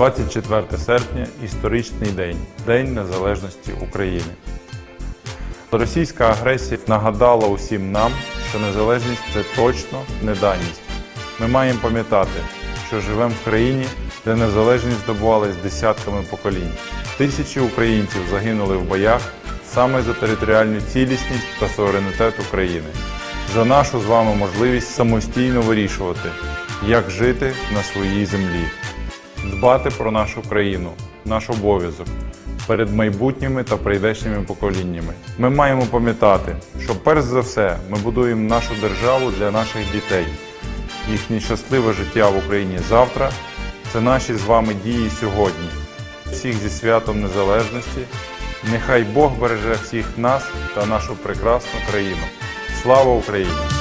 24 серпня історичний день День Незалежності України. Російська агресія нагадала усім нам, що незалежність це точно не даність. Ми маємо пам'ятати, що живемо в країні, де незалежність здобувалась десятками поколінь. Тисячі українців загинули в боях саме за територіальну цілісність та суверенітет України, за нашу з вами можливість самостійно вирішувати, як жити на своїй землі, дбати про нашу країну, наш обов'язок перед майбутніми та прийдешніми поколіннями. Ми маємо пам'ятати, що перш за все ми будуємо нашу державу для наших дітей. Їхнє щасливе життя в Україні завтра це наші з вами дії сьогодні. Всіх зі святом незалежності. Нехай Бог береже всіх нас та нашу прекрасну країну. Слава Україні!